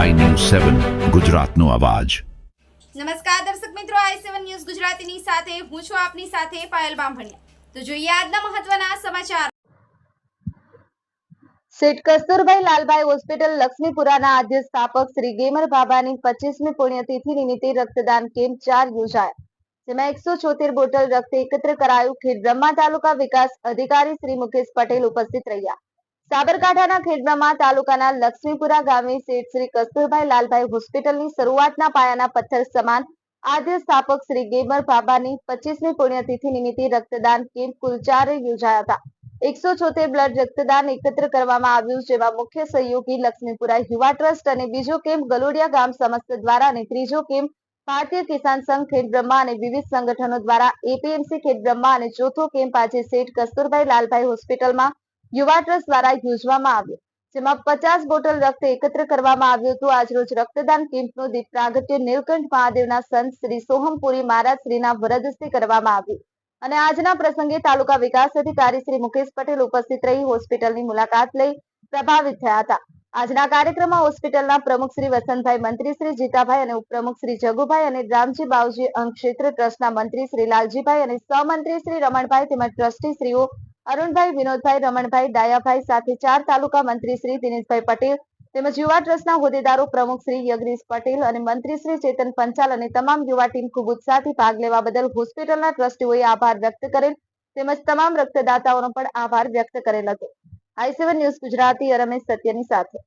સેવન ગુજરાતનો અવાજ. નમસ્કાર દર્શક મિત્રો આઈ સેવન ન્યૂઝ ગુજરાતીની સાથે હું છું આપની સાથે પાયલ બામભણિયા. તો જોઈએ આજના મહત્વના સમાચાર. શેઠ કસ્તુરભાઈ લાલભાઈ હોસ્પિટલ લક્ષ્મીપુરાના આદ્ય સ્થાપક શ્રી ગેમર બાબાની પચીસમી પુણ્યતિથિ નિમિત્તે રક્તદાન કેમ્પ ચાર યોજાયા. જેમાં એકસો છોતેર બોટલ રક્ત એકત્ર કરાયું. ખેડ બ્રહ્મા તાલુકા વિકાસ અધિકારી શ્રી મુકેશ પટેલ ઉપસ્થિત રહ્યા. સાબરકાંઠાના ખેડબ્રહ્મા તાલુકાના લક્ષ્મીપુરા ગામે શેઠ શ્રી કસ્તુરભાઈ લાલભાઈ હોસ્પિટલની શરૂઆતના પાયાના પથ્થર સમાન આદ્ય સ્થાપક શ્રી ગેબર બાબાની પચીસમી પુણ્યતિથિ નિમિત્તે રક્તદાન કેમ્પ કુલ યોજાયા હતા. એકસો છોતેર બ્લડ રક્તદાન એકત્ર કરવામાં આવ્યું, જેમાં મુખ્ય સહયોગી લક્ષ્મીપુરા યુવા ટ્રસ્ટ અને બીજો કેમ્પ ગલોડિયા ગામ સમસ્ત દ્વારા અને ત્રીજો કેમ્પ ભારતીય કિસાન સંઘ ખેડબ્રહ્મા અને વિવિધ સંગઠનો દ્વારા, એપીએમસી ખેડબ્રહ્મા અને ચોથો કેમ્પ આજે શેઠ કસ્તુરભાઈ લાલભાઈ હોસ્પિટલમાં યુવા ટ્રસ્ટ દ્વારા યોજવામાં આવ્યો. જેમાં પચાસ બોટલ રક્ત એકત્ર કરવામાં આવ્યું હતું. આજરોજ રક્તદાન કેમ્પનું દીપ પ્રાગટ્ય નીલકંઠ મહાદેવના સંત શ્રી સોહમપુરી મહારાજ શ્રીના વરદસ્તે કરવામાં આવ્યું. અને આજના પ્રસંગે તાલુકા વિકાસ અધિકારી શ્રી મુકેશ પટેલ ઉપસ્થિત રહી હોસ્પિટલની મુલાકાત લઈ પ્રભાવિત થયા હતા. આજના કાર્યક્રમમાં હોસ્પિટલના પ્રમુખ શ્રી વસંતભાઈ, મંત્રી શ્રી જીતાભાઈ અને ઉપપ્રમુખ શ્રી જગુભાઈ અને રામજી બાવજી અંગ ક્ષેત્ર ટ્રસ્ટના મંત્રી શ્રી લાલજીભાઈ અને સહમંત્રી શ્રી રમણભાઈ તેમજ ટ્રસ્ટી શ્રીઓ અરુણભાઈ, વિનોદભાઈ, રમણભાઈ, ડાયાભાઈ સાથે ચાર તાલુકા મંત્રી શ્રી દિનેશભાઈ પટેલ તેમજ યુવા ટ્રસ્ટના હોદ્દેદારો પ્રમુખ શ્રી યગરીશ પટેલ અને મંત્રી શ્રી ચેતન પંચાલ અને તમામ યુવા ટીમ ખૂબ ઉત્સાહથી ભાગ લેવા બદલ હોસ્પિટલના ટ્રસ્ટીઓએ આભાર વ્યક્ત કરેલ તેમજ તમામ રક્તદાતાઓનો પણ આભાર વ્યક્ત કરેલ હતો. I seven news Gujarati Ramesh સત્યની સાથે.